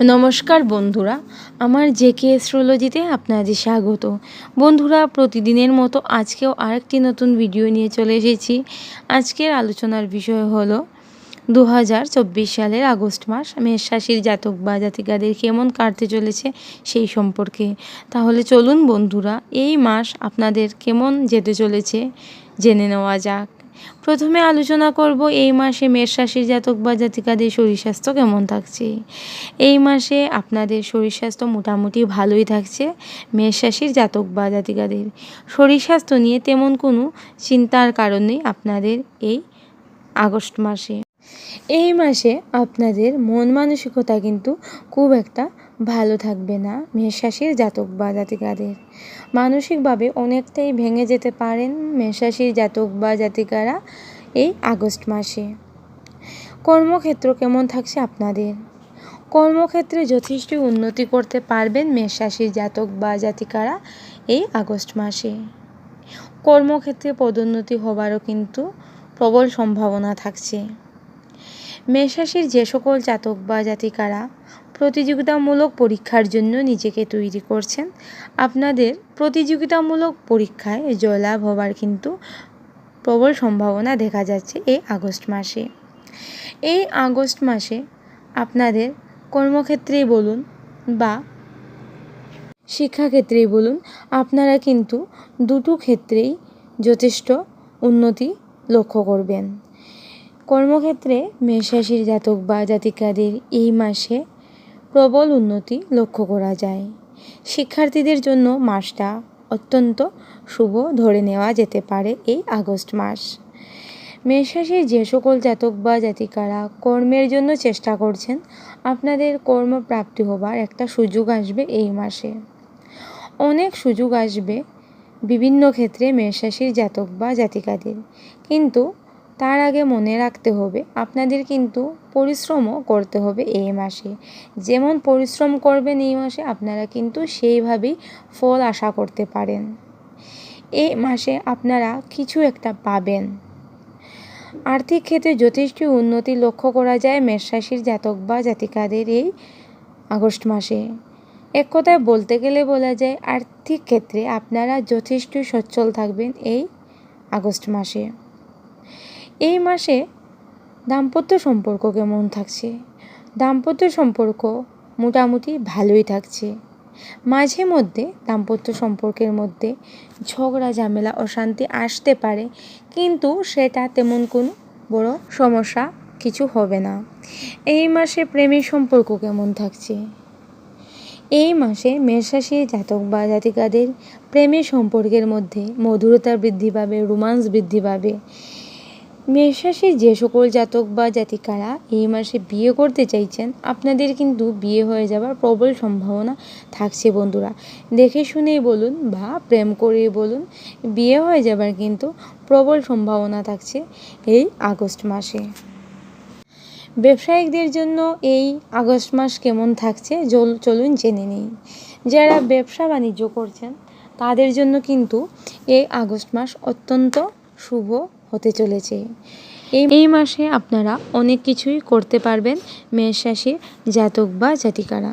নমস্কার বন্ধুরা, আমার জেকে অ্যাস্ট্রোলজিতে আপনাদের স্বাগত। বন্ধুরা, প্রতিদিনের মতো আজকেও আরেকটি নতুন ভিডিও নিয়ে চলে এসেছি। আজকের আলোচনার বিষয় হলো দু হাজার চব্বিশ সালের আগস্ট মাস, মেষ রাশির জাতক বা জাতিকাদের কেমন কাটতে চলেছে সেই সম্পর্কে। তাহলে চলুন বন্ধুরা, এই মাস আপনাদের কেমন যেতে চলেছে, জেনে নেওয়া যাক। প্রথমে আলোচনা করব এই মাসে মেষ রাশির জাতক বা জাতিকাদের শরীর স্বাস্থ্য কেমন থাকছে। এই মাসে আপনাদের শরীর স্বাস্থ্য মোটামুটি ভালোই থাকছে, মেষ রাশির জাতক বা জাতিকাদের। শরীর স্বাস্থ্য নিয়ে তেমন কোনো চিন্তার কারণ নেই আপনাদের এই আগস্ট মাসে। এই মাসে আপনাদের মন মানসিকতা কিন্তু খুব একটা ভালো থাকবে না মেষরাশির জাতক বা জাতিকাদের। মানসিকভাবে অনেকটাই ভেঙে যেতে পারেন মেষরাশির জাতক বা জাতিকারা এই আগস্ট মাসে। কর্মক্ষেত্র কেমন থাকছে আপনাদের? কর্মক্ষেত্রে যথেষ্ট উন্নতি করতে পারবেন মেষরাশির জাতক বা জাতিকারা এই আগস্ট মাসে। কর্মক্ষেত্রে পদোন্নতি হবারও কিন্তু প্রবল সম্ভাবনা থাকছে। মেষরাশির যে সকল জাতক বা জাতিকারা প্রতিযোগিতামূলক পরীক্ষার জন্য নিজেকে তৈরি করছেন, আপনাদের প্রতিযোগিতামূলক পরীক্ষায় জয়লাভ হবার কিন্তু প্রবল সম্ভাবনা দেখা যাচ্ছে এই আগস্ট মাসে। এই আগস্ট মাসে আপনাদের কর্মক্ষেত্রেই বলুন বা শিক্ষাক্ষেত্রেই বলুন, আপনারা কিন্তু দুটো ক্ষেত্রেই যথেষ্ট উন্নতি লক্ষ্য করবেন। কর্মক্ষেত্রে মেষরাশির জাতক বা জাতিকাদের এই মাসে প্রবল উন্নতি লক্ষ্য করা যায়। শিক্ষার্থীদের জন্য মাসটা অত্যন্ত শুভ ধরে নেওয়া যেতে পারে এই আগস্ট মাস। মেষরাশির যে সকল জাতক বা জাতিকারা কর্মের জন্য চেষ্টা করছেন, আপনাদের কর্মপ্রাপ্তি হবার একটা সুযোগ আসবে এই মাসে। অনেক সুযোগ আসবে বিভিন্ন ক্ষেত্রে মেষরাশির জাতক বা জাতিকাদের। কিন্তু তার আগে মনে রাখতে হবে, আপনাদের কিন্তু পরিশ্রমও করতে হবে এই মাসে। যেমন পরিশ্রম করবেন এই মাসে, আপনারা কিন্তু সেইভাবেই ফল আশা করতে পারেন। এই মাসে আপনারা কিছু একটা পাবেন। আর্থিক ক্ষেত্রে যথেষ্ট উন্নতি লক্ষ্য করা যায় মেষরাশির জাতক বা জাতিকাদের এই আগস্ট মাসে। এক কথায় বলতে গেলে বলা যায় আর্থিক ক্ষেত্রে আপনারা যথেষ্ট সচ্ছল থাকবেন এই আগস্ট মাসে। এই মাসে দাম্পত্য সম্পর্ক কেমন থাকছে। দাম্পত্য সম্পর্ক মোটামুটি ভালোই থাকছে। মাঝে মধ্যে দাম্পত্য সম্পর্কের মধ্যে ঝগড়া, ঝামেলা, অশান্তি আসতে পারে, কিন্তু সেটা তেমন কোনো বড় সমস্যা কিছু হবে না। এই মাসে প্রেমের সম্পর্ক কেমন থাকছে। এই মাসে মেষরাশি জাতক বা জাতিকাদের প্রেমের সম্পর্কের মধ্যে মধুরতা বৃদ্ধি পাবে, রোমান্স বৃদ্ধি পাবে। মেষরাশির যে সকল জাতক বা জাতিকারা এই মাসে বিয়ে করতে চাইছেন, আপনাদের কিন্তু বিয়ে হয়ে যাবার প্রবল সম্ভাবনা থাকছে বন্ধুরা। দেখে শুনেই বলুন বা প্রেম করে বলুন, বিয়ে হয়ে যাবার কিন্তু প্রবল সম্ভাবনা থাকছে এই আগস্ট মাসে। ব্যবসায়িকদের জন্য এই আগস্ট মাস কেমন থাকছে চলুন জেনে নিই। যারা ব্যবসা বাণিজ্য করছেন, তাদের জন্য কিন্তু এই আগস্ট মাস অত্যন্ত শুভ চলেছে। এই এই মাসে আপনারা অনেক কিছুই করতে পারবেন মেষ রাশির জাতক বা জাতিকারা।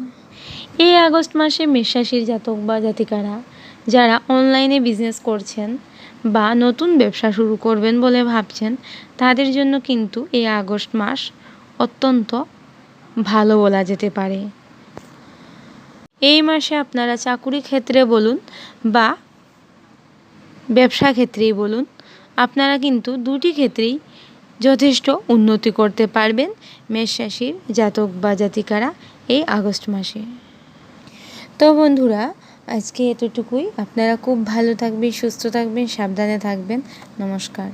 এই আগস্ট মাসে মেষ রাশির জাতক বা জাতিকারা যারা অনলাইনে বিজনেস করছেন বা নতুন ব্যবসা শুরু করবেন বলে ভাবছেন, তাদের জন্য কিন্তু এই আগস্ট মাস অত্যন্ত ভালো বলা যেতে পারে। এই মাসে আপনারা চাকুরি ক্ষেত্রে বলুন বা ব্যবসা ক্ষেত্রেই বলুন আপনারা কিন্তু দুটি ক্ষেত্রেই যথেষ্ট উন্নতি করতে পারবেন মেষ রাশির জাতক বা জাতিকারা এই আগস্ট মাসে। তো বন্ধুরা, আজকে এতটুকুই। আপনারা খুব ভালো থাকবেন, সুস্থ থাকবেন, সাবধানে থাকবেন। নমস্কার।